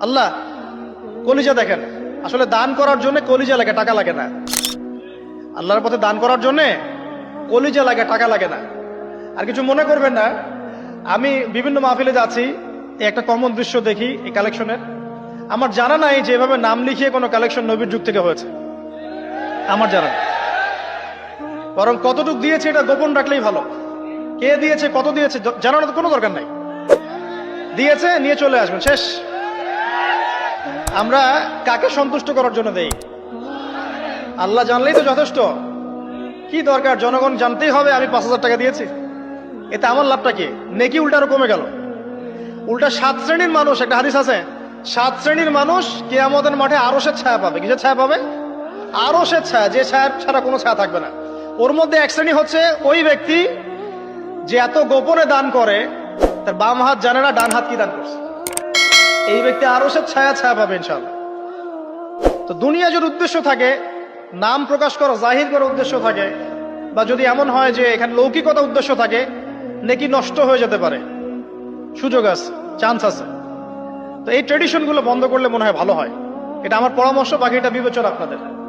আল্লাহ, কলিজা দেখেন। আসলে দান করার জন্য কলিজা লাগে, টাকা লাগে না। আল্লাহর পথে দান করার জন্যে কলিজা লাগে, টাকা লাগে না। আর কিছু মনে করবেন না, আমি বিভিন্ন মাহফিলে যাচ্ছি একটা কমন দৃশ্য দেখি, এই কালেকশনের আমার জানা নাই যে এভাবে নাম লিখিয়ে কোনো কালেকশন নবীর যুগ থেকে হয়েছে। আমার জানা। বরং কতটুক দিয়েছে এটা গোপন রাখলেই ভালো। কে দিয়েছে, কত দিয়েছে জানানোর তো কোনো দরকার নাই। দিয়েছে, নিয়ে চলে আসবেন, শেষ। আমরা কাকে সন্তুষ্ট করার জন্য দেই? আল্লাহ জানলেই তো যথেষ্ট। কি দরকার? জনগণ জানতেই হবে, আমি পাঁচ হাজার টাকা দিয়েছি। এতে আমার লাভটা কি? নেকি উল্টারও কমে গেল। উল্টা সাত শ্রেণির মানুষ, একটা হাদিস আছে, সাত শ্রেণির মানুষ কেয়ামতের মাঠে আরসের ছায়া পাবে। কিসের ছায়া পাবে? আরসের ছায়া, যে ছায়া ছাড়া কোনো ছায়া থাকবে না। ওর মধ্যে এক শ্রেণি হচ্ছে ওই ব্যক্তি যে এত গোপনে দান করে, তার বাম হাত জানে না, ডান হাত কি দান করছে? এই ব্যক্তি আরও সে ছায়া ছায়া পাবে ইনশাল্লাহ তো দুনিয়া যদি উদ্দেশ্য থাকে, নাম প্রকাশ করা, জাহির করার উদ্দেশ্য থাকে, বা যদি এমন হয় যে এখানে লৌকিকতা উদ্দেশ্য থাকে, নেকি নষ্ট হয়ে যেতে পারে। সুযোগ আছে চান্স আছে। তো এই ট্রেডিশনগুলো বন্ধ করলে মনে হয় ভালো হয়। এটা আমার পরামর্শ বাকি এটা বিবেচনা আপনাদের।